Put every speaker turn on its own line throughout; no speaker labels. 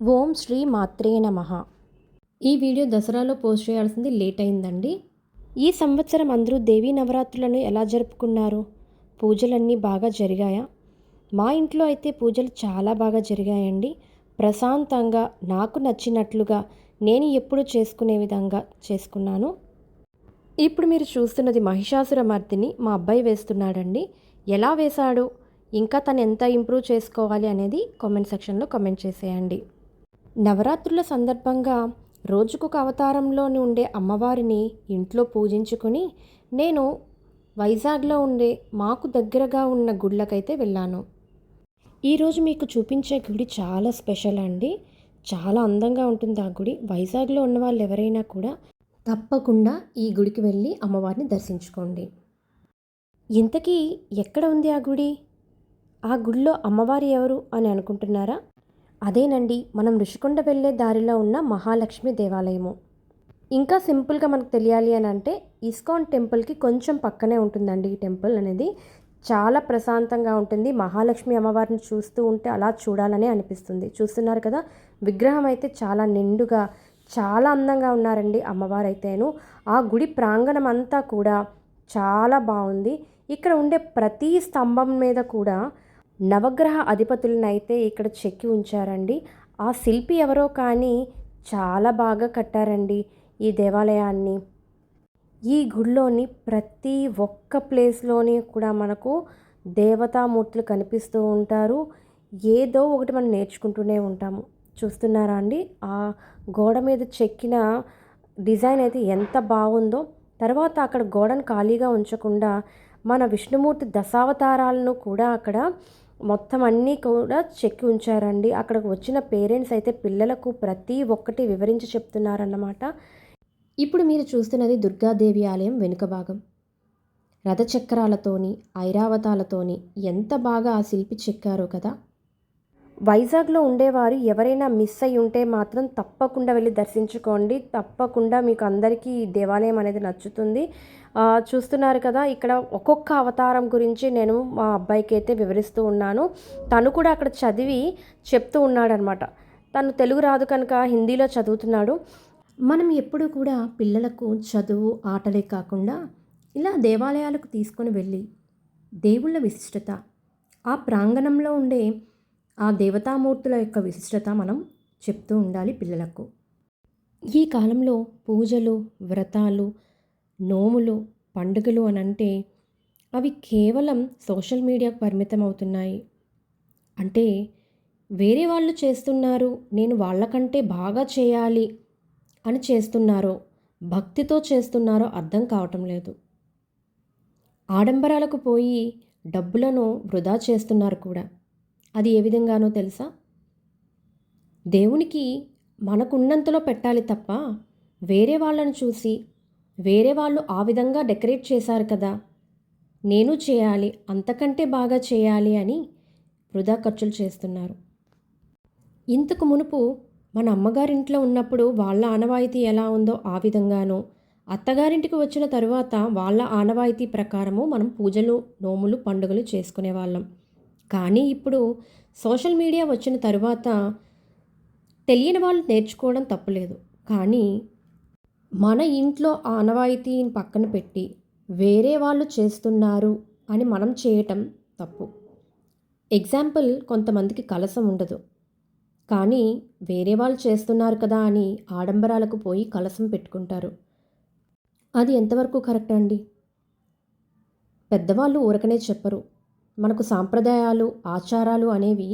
ఓం శ్రీ మాత్రే నమ. ఈ వీడియో దసరాలో పోస్ట్ చేయాల్సింది లేట్ అయిందండి. ఈ సంవత్సరం అందరూ దేవీ నవరాత్రులను ఎలా జరుపుకున్నారు? పూజలన్నీ బాగా జరిగాయా? మా ఇంట్లో అయితే పూజలు చాలా బాగా జరిగాయండి. ప్రశాంతంగా నాకు నచ్చినట్లుగా నేను ఎప్పుడు చేసుకునే విధంగా చేసుకున్నాను. ఇప్పుడు మీరు చూస్తున్నది మహిషాసుర మర్దిని మా అబ్బాయి వేస్తున్నాడండి. ఎలా వేశాడు? ఇంకా తను ఎంత ఇంప్రూవ్ చేసుకోవాలి అనేది కామెంట్ సెక్షన్లో కామెంట్ చేసేయండి. నవరాత్రుల సందర్భంగా రోజుకొక అవతారంలోని ఉండే అమ్మవారిని ఇంట్లో పూజించుకొని నేను వైజాగ్లో ఉండే మాకు దగ్గరగా ఉన్న గుళ్ళకైతే వెళ్ళాను. ఈరోజు మీకు చూపించే గుడి చాలా స్పెషల్ అండి. చాలా అందంగా ఉంటుంది ఆ గుడి. వైజాగ్లో ఉన్న వాళ్ళు ఎవరైనా కూడా తప్పకుండా ఈ గుడికి వెళ్ళి అమ్మవారిని దర్శించుకోండి. ఇంతకీ ఎక్కడ ఉంది ఆ గుడి? ఆ గుడిలో అమ్మవారు ఎవరు అని అనుకుంటున్నారా? అదేనండి మనం ఋషికొండ వెళ్ళే దారిలో ఉన్న మహాలక్ష్మి దేవాలయము. ఇంకా సింపుల్గా మనకు తెలియాలి అని అంటే ఇస్కాన్ టెంపుల్కి కొంచెం పక్కనే ఉంటుందండి ఈ టెంపుల్ అనేది. చాలా ప్రశాంతంగా ఉంటుంది. మహాలక్ష్మి అమ్మవారిని చూస్తూ ఉంటే అలా చూడాలని అనిపిస్తుంది. చూస్తున్నారు కదా విగ్రహం అయితే చాలా నిండుగా చాలా అందంగా ఉన్నారండి అమ్మవారు అయితేను ఆ గుడి ప్రాంగణం అంతా కూడా చాలా బాగుంది. ఇక్కడ ఉండే ప్రతి స్తంభం మీద కూడా నవగ్రహ అధిపతులనైతే ఇక్కడ చెక్కి ఉంచారండి. ఆ శిల్పి ఎవరో కానీ చాలా బాగా కట్టారండి ఈ దేవాలయాన్ని. ఈ గుడిలోని ప్రతి ఒక్క ప్లేస్లోని కూడా మనకు దేవతామూర్తులు కనిపిస్తూ ఉంటారు. ఏదో ఒకటి మనం నేర్చుకుంటూనే ఉంటాము. చూస్తున్నారా అండి? ఆ గోడ మీద చెక్కిన డిజైన్ అయితే ఎంత బాగుందో. తర్వాత అక్కడ గోడను ఖాళీగా ఉంచకుండా మన విష్ణుమూర్తి దశావతారాలను కూడా అక్కడ మొత్తం అన్నీ కూడా చెక్కి ఉంచారండి. అక్కడికి వచ్చిన పేరెంట్స్ అయితే పిల్లలకు ప్రతి ఒక్కటి వివరించి చెప్తున్నారన్నమాట. ఇప్పుడు మీరు చూస్తున్నది దుర్గాదేవి ఆలయం వెనుక భాగం. రథచక్రాలతోని ఐరావతాలతోని ఎంత బాగా ఆ శిల్పి చెక్కారో కదా. వైజాగ్లో ఉండేవారు. ఎవరైనా మిస్ అయి ఉంటే మాత్రం తప్పకుండా వెళ్ళి దర్శించుకోండి. తప్పకుండా మీకు అందరికీ ఈ దేవాలయం అనేది నచ్చుతుంది. చూస్తున్నారు కదా ఇక్కడ ఒక్కొక్క అవతారం గురించి నేను మా అబ్బాయికి అయితే వివరిస్తూ ఉన్నాను. తను కూడా అక్కడ చదివి చెప్తూ ఉన్నాడనమాట తను తెలుగు రాదు కనుక హిందీలో చదువుతున్నాడు. మనం ఎప్పుడు కూడా పిల్లలకు చదువు ఆటలే కాకుండా ఇలా దేవాలయాలకు తీసుకొని వెళ్ళి దేవుళ్ళ విశిష్టత ఆ ప్రాంగణంలో ఉండే ఆ దేవతామూర్తుల యొక్క విశిష్టత మనం చెప్తూ ఉండాలి పిల్లలకు. ఈ కాలంలో పూజలు వ్రతాలు నోములు పండుగలు అని అంటే అవి కేవలం సోషల్ మీడియాకు పరిమితం అవుతున్నాయి అంటే వేరే వాళ్ళు చేస్తున్నారు నేను వాళ్ళకంటే బాగా చేయాలి అని చేస్తున్నారో భక్తితో చేస్తున్నారో అర్థం కావటం లేదు. ఆడంబరాలకు పోయి డబ్బులను వృధా చేస్తున్నారు కూడా. అది ఏ విధంగానో తెలుసా? దేవునికి మనకున్నంతలో పెట్టాలి తప్ప వేరే వాళ్ళని చూసి వేరే వాళ్ళు ఆ విధంగా డెకరేట్ చేశారు కదా నేను చేయాలి అంతకంటే బాగా చేయాలి అని వృధా ఖర్చులు చేస్తున్నారు. ఇంతకు మునుపు మన అమ్మగారింట్లో ఉన్నప్పుడు వాళ్ళ ఆనవాయితీ ఎలా ఉందో ఆ విధంగానో అత్తగారింటికి వచ్చిన తరువాత వాళ్ళ ఆనవాయితీ ప్రకారము మనం పూజలు నోములు పండుగలు చేసుకునే వాళ్ళం కానీ ఇప్పుడు సోషల్ మీడియా వచ్చిన తరువాత తెలియని వాళ్ళు నేర్చుకోవడం తప్పులేదు. కానీ మన ఇంట్లో ఆనవాయితీని పక్కన పెట్టి వేరే వాళ్ళు చేస్తున్నారు అని మనం చేయటం తప్పు. ఎగ్జాంపుల్ కొంతమందికి కలసం ఉండదు. కానీ వేరే వాళ్ళు చేస్తున్నారు కదా అని ఆడంబరాలకు పోయి కలసం పెట్టుకుంటారు. అది ఎంతవరకు కరెక్ట్ అండి? పెద్దవాళ్ళు ఊరకనే చెప్పరు. మనకు సాంప్రదాయాలు ఆచారాలు అనేవి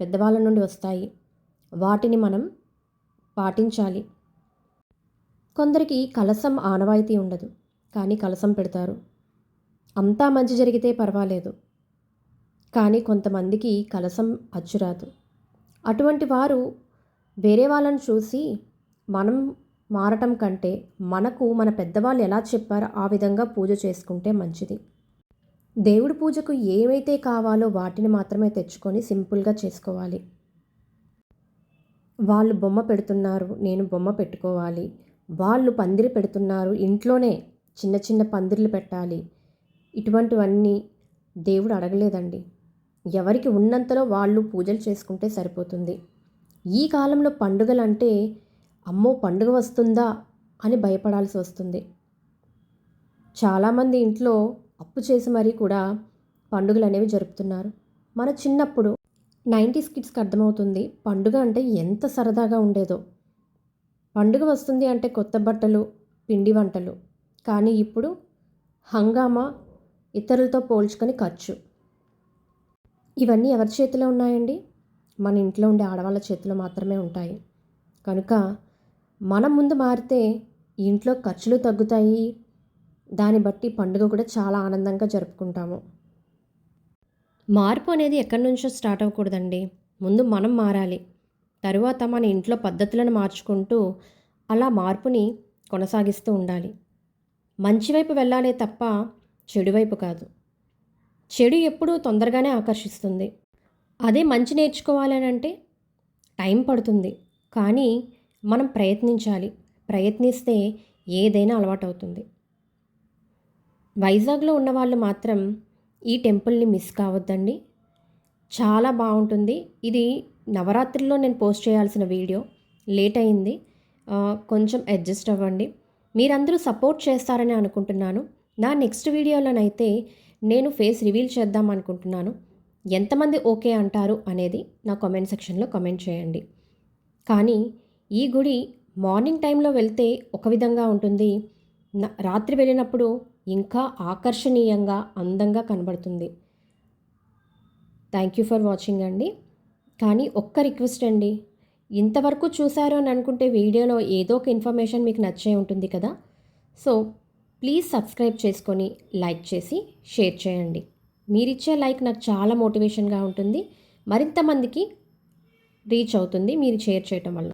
పెద్దవాళ్ళ నుండి వస్తాయి. వాటిని మనం పాటించాలి. కొందరికి కలసం ఆనవాయితీ ఉండదు కానీ కలసం పెడతారు. అంతా మంచి జరిగితే పర్వాలేదు కానీ కొంతమందికి కలసం అచ్చురాదు. అటువంటి వారు వేరే వాళ్ళని చూసి మనం మారటం కంటే మనకు మన పెద్దవాళ్ళు ఎలా చెప్పారో ఆ విధంగా పూజ చేసుకుంటే మంచిది. దేవుడి పూజకు ఏవైతే కావాలో వాటిని మాత్రమే తెచ్చుకొని సింపుల్గా చేసుకోవాలి. వాళ్ళు బొమ్మ పెడుతున్నారు నేను బొమ్మ పెట్టుకోవాలి. వాళ్ళు పందిరి పెడుతున్నారు ఇంట్లోనే చిన్న చిన్న పందిర్లు పెట్టాలి. ఇటువంటివన్నీ దేవుడు అడగలేదండి. ఎవరికి ఉన్నంతలో వాళ్ళు పూజలు చేసుకుంటే సరిపోతుంది. ఈ కాలంలో పండుగలంటే అమ్మో పండుగ వస్తుందా అని భయపడాల్సి వస్తుంది. చాలామంది ఇంట్లో అప్పు చేసి మరీ కూడా పండుగలు అనేవి జరుపుతున్నారు. మన చిన్నప్పుడు నైంటీస్ కిడ్స్కి అర్థమవుతుంది పండుగ అంటే ఎంత సరదాగా ఉండేదో. పండుగ వస్తుంది అంటే కొత్త బట్టలు పిండి వంటలు. కానీ ఇప్పుడు హంగామా ఇతరులతో పోల్చుకొని ఖర్చు. ఇవన్నీ ఎవరి చేతిలో ఉన్నాయండి? మన ఇంట్లో ఉండే ఆడవాళ్ళ చేతిలో మాత్రమే ఉంటాయి. కనుక మనం ముందు మారితే ఇంట్లో ఖర్చులు తగ్గుతాయి దాన్ని బట్టి పండుగ కూడా చాలా ఆనందంగా జరుపుకుంటాము. మార్పు అనేది ఎక్కడి నుంచో స్టార్ట్ అవ్వకూడదండి. ముందు మనం మారాలి. తరువాత మన ఇంట్లో పద్ధతులను మార్చుకుంటూ అలా మార్పుని కొనసాగిస్తూ ఉండాలి. మంచి వైపు వెళ్ళాలే తప్ప చెడువైపు కాదు. చెడు ఎప్పుడూ తొందరగానే ఆకర్షిస్తుంది. అదే మంచి నేర్చుకోవాలని అంటే టైం పడుతుంది. కానీ మనం ప్రయత్నించాలి. ప్రయత్నిస్తే ఏదైనా అలవాటు వైజాగ్లో వైజాగ్లో ఉన్నవాళ్ళు మాత్రం ఈ టెంపుల్ని మిస్ కావద్దండి. చాలా బాగుంటుంది. ఇది నవరాత్రిలో నేను పోస్ట్ చేయాల్సిన వీడియో. లేట్ అయింది. కొంచెం అడ్జస్ట్ అవ్వండి. మీరందరూ సపోర్ట్ చేస్తారని అనుకుంటున్నాను. నా నెక్స్ట్ వీడియోలోనైతే నేను ఫేస్ రివీల్ చేద్దాం అనుకుంటున్నాను. ఎంతమంది ఓకే అంటారు అనేది నా కామెంట్ సెక్షన్లో కామెంట్ చేయండి. కానీ ఈ గుడి మార్నింగ్ టైంలో వెళ్తే ఒక విధంగా ఉంటుంది. రాత్రి వెళ్ళినప్పుడు ఇంకా ఆకర్షణీయంగా అందంగా కనబడుతుంది. థ్యాంక్ యూ ఫర్ వాచింగ్ అండి. కానీ ఒక్క రిక్వెస్ట్ అండి. ఇంతవరకు చూశారు అని అనుకుంటే వీడియోలో ఏదో ఒక ఇన్ఫర్మేషన్ మీకు నచ్చే ఉంటుంది కదా. సో ప్లీజ్ సబ్స్క్రైబ్ చేసుకొని లైక్ చేసి షేర్ చేయండి. మీరిచ్చే లైక్ నాకు చాలా మోటివేషన్గా ఉంటుంది. మరింత మందికి రీచ్ అవుతుంది మీరు షేర్ చేయటం వల్ల.